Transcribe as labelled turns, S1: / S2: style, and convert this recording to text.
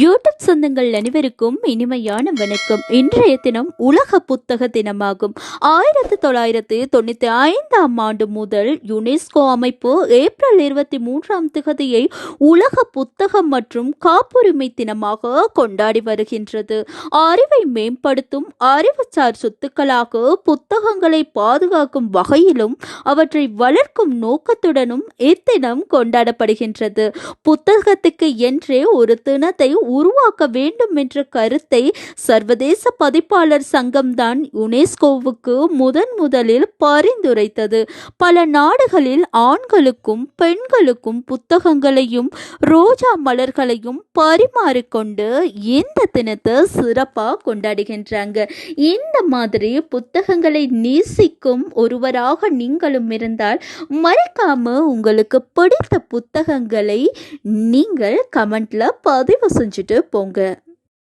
S1: YouTube சொந்தங்கள் அனைவருக்கும் இனிமையான வணக்கம். இன்றைய தினம் உலக புத்தக தினமாகும். ஆயிரத்தி தொள்ளாயிரத்தி தொண்ணூற்றி ஐந்தாம் ஆண்டு முதல் யுனெஸ்கோ அமைப்பு ஏப்ரல் இருபத்தி மூன்றாம் திகதியை உலக புத்தகம் மற்றும் காப்புரிமை தினமாக கொண்டாடி வருகின்றது. அறிவை மேம்படுத்தும் அறிவுசார் சொத்துக்களாக புத்தகங்களை பாதுகாக்கும் வகையிலும் அவற்றை வளர்க்கும் நோக்கத்துடனும் இத்தினம் கொண்டாடப்படுகின்றது. புத்தகத்துக்கு என்றே ஒரு தினத்தை உருவாக்க வேண்டும் என்ற கருத்தை சர்வதேச பதிப்பாளர் சங்கம்தான் யுனெஸ்கோவுக்கு முதன் முதலில் பரிந்துரைத்தது. பல நாடுகளில் ஆண்களுக்கும் பெண்களுக்கும் புத்தகங்களையும் ரோஜா மலர்களையும் பரிமாறிக்கொண்டு இந்த தினத்தை சிறப்பாக கொண்டாடுகின்றாங்க. இந்த மாதிரி புத்தகங்களை நேசிக்கும் ஒருவராக நீங்களும் இருந்தால் மறக்காம உங்களுக்கு பிடித்த புத்தகங்களை நீங்கள் கமெண்ட்ல பதிவு செஞ்சுட்டு போங்க.